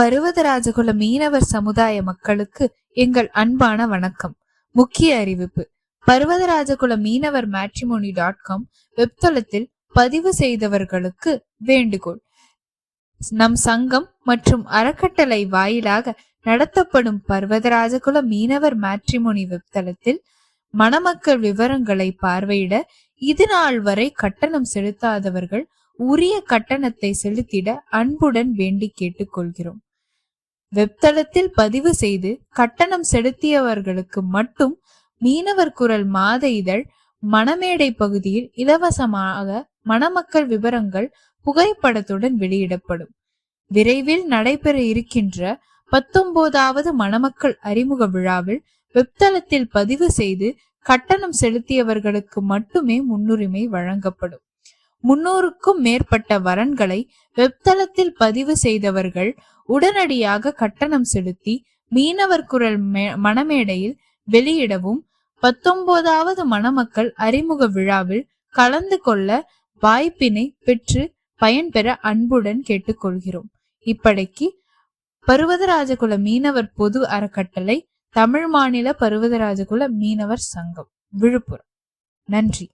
பருவதராஜகுல மீனவர் சமுதாய மக்களுக்கு எங்கள் அன்பான வணக்கம். முக்கிய அறிவிப்பு. பருவதராஜகுல மீனவர் மேட்ரிமோனி டாட் காம் வெப்தளத்தில் பதிவு செய்தவர்களுக்கு வேண்டுகோள். நம் சங்கம் மற்றும் அறக்கட்டளை வாயிலாக நடத்தப்படும் பர்வதராஜகுல மீனவர் மேட்ரிமோனி வெப்தளத்தில் மணமக்கள் விவரங்களை பார்வையிட இது நாள் வரை கட்டணம் செலுத்தாதவர்கள் உரிய கட்டணத்தை செலுத்திட அன்புடன் வேண்டி கேட்டுக்கொள்கிறோம். வெப்தளத்தில் பதிவு செய்து கட்டணம் செலுத்தியவர்களுக்கு மட்டும் மீனவர் குரல் மாத இதழ் மணமேடை பகுதியில் இலவசமாக மணமக்கள் விவரங்கள் புகைப்படத்துடன் வெளியிடப்படும். விரைவில் நடைபெற இருக்கின்ற பத்தொன்பதாவது மணமக்கள் அறிமுக விழாவில் வெப்தளத்தில் பதிவு செய்து கட்டணம் செலுத்தியவர்களுக்கு மட்டுமே முன்னுரிமை வழங்கப்படும். முன்னூறுக்கும் மேற்பட்ட வரன்களை வெப்தளத்தில் பதிவு செய்தவர்கள் உடனடியாக கட்டணம் செலுத்தி மீனவர் குரல் மணமேடையில் வெளியிடவும் பத்தொன்பதாவது மணமக்கள் அறிமுக விழாவில் கலந்து கொள்ள வாய்ப்பினை பெற்று பயன்பெற அன்புடன் கேட்டுக்கொள்கிறோம். இப்படைக்கு பருவதராஜகுல மீனவர் பொது அறக்கட்டளை தமிழ் மாநில பருவதராஜகுல மீனவர் சங்கம் விழுப்புரம். நன்றி.